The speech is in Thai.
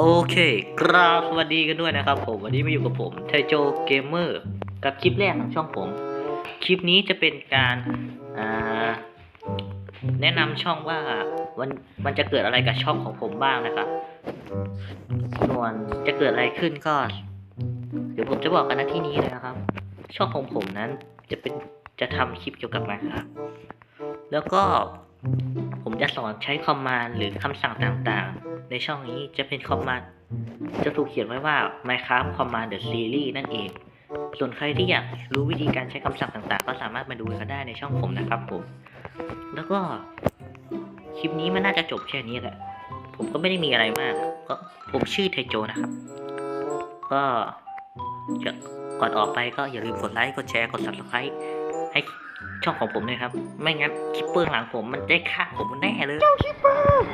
โอเคกราบสวัสดีกันด้วยนะครับผมวันนี้มาอยู่กับผมไทโจเกมเมอร์กับคลิปแรกของช่องผม คลิปนี้จะเป็นการาแนะนำช่องว่ามันมันจะเกิดอะไรกับช่องของผมบ้างนะครับส่วนจะเกิดอะไรขึ้นก็ เดี๋ยวผมจะบอกกันนะที่นี้เลยนะครับ ช่องของผมนั้นจะเป็นจะทำคลิปเกี่ยวกับมันครับแล้วก็ จะสอนใช้คอมมานด์หรือคำสั่งต่างๆ ในช่องนี้จะเป็นคอมมานด์จะถูกเขียนไว้ว่า Minecraft Command the Series นั่นเอง ส่วนใครที่อยากรู้วิธีการใช้คำสั่งต่างๆ ก็สามารถมาดูกันได้ในช่องผมนะครับผม แล้วก็ คลิปนี้มันน่าจะจบแค่นี้แหละ ผมก็ไม่ได้มีอะไรมาก ก็ผมชื่อไทโจนะครับ ก็จะก่อนออกไปก็อย่าลืมกดไลค์ กดแชร์ กด subscribe ให้ช่องของผมด้วยครับ ไม่งั้นคลิปเปอร์หลังผมมันได้ฆ่าผมแน่เลยคิปเปอร์